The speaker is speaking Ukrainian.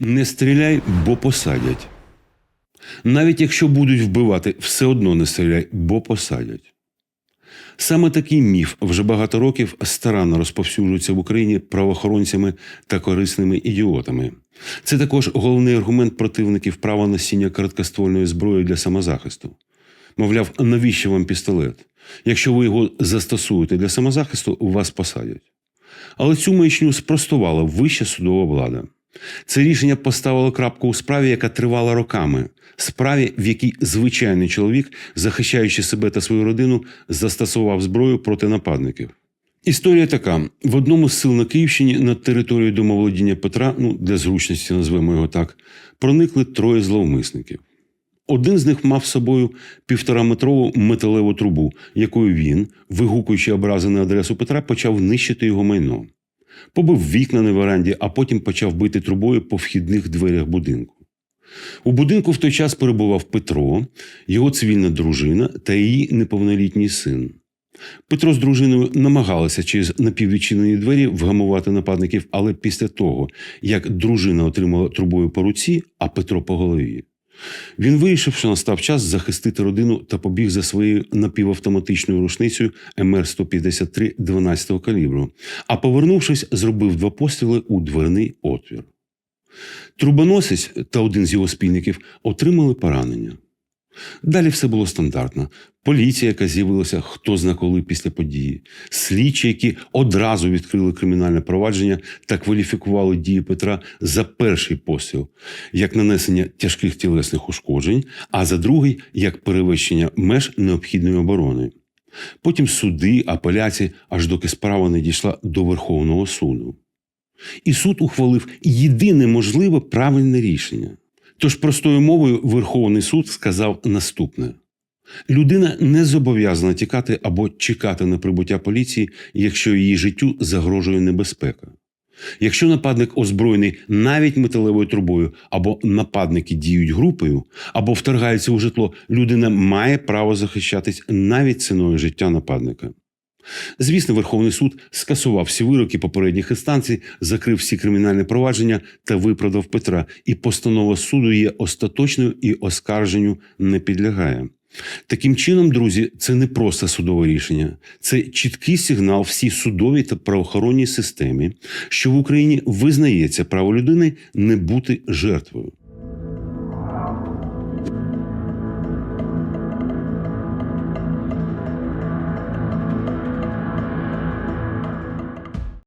Не стріляй, бо посадять. Навіть якщо будуть вбивати, все одно не стріляй, бо посадять. Саме такий міф вже багато років старанно розповсюджується в Україні правоохоронцями та корисними ідіотами. Це також головний аргумент противників права носіння короткоствольної зброї для самозахисту. Мовляв, навіщо вам пістолет? Якщо ви його застосуєте для самозахисту, вас посадять. Але цю маячню спростувала вища судова влада. Це рішення поставило крапку у справі, яка тривала роками, справі, в якій звичайний чоловік, захищаючи себе та свою родину, застосував зброю проти нападників. Історія така: в одному з сил на Київщині на територію домоволодіння Петра, ну для зручності назвемо його так, проникли троє зловмисників. Один з них мав з собою півтораметрову металеву трубу, якою він, вигукуючи образи на адресу Петра, почав нищити його майно. Побив вікна на веранді, а потім почав бити трубою по вхідних дверях будинку. У будинку в той час перебував Петро, його цивільна дружина та її неповнолітній син. Петро з дружиною намагалися через напіввідчинені двері вгамувати нападників, але після того, як дружина отримала трубою по руці, а Петро по голові, він вирішив, що настав час захистити родину та побіг за своєю напівавтоматичною рушницею МР-153 12 калібру, а повернувшись, зробив два постріли у дверний отвір. Трубоносець та один з його спільників отримали поранення. Далі все було стандартно. Поліція, яка з'явилася хто зна коли після події, слідчі, які одразу відкрили кримінальне провадження та кваліфікували дії Петра за перший постріл як нанесення тяжких тілесних ушкоджень, а за другий як перевищення меж необхідної оборони. Потім суди, апеляції, аж доки справа не дійшла до Верховного суду. І суд ухвалив єдине можливе правильне рішення. Тож простою мовою Верховний суд сказав наступне: людина не зобов'язана тікати або чекати на прибуття поліції, якщо її життю загрожує небезпека. Якщо нападник озброєний навіть металевою трубою, або нападники діють групою, або вторгаються у житло, людина має право захищатись навіть ціною життя нападника. Звісно, Верховний суд скасував всі вироки попередніх інстанцій, закрив всі кримінальні провадження та виправдав Петра, і постанова суду є остаточною і оскарженню не підлягає. Таким чином, друзі, це не просто судове рішення, це чіткий сигнал всій судовій та правоохоронній системі, що в Україні визнається право людини не бути жертвою.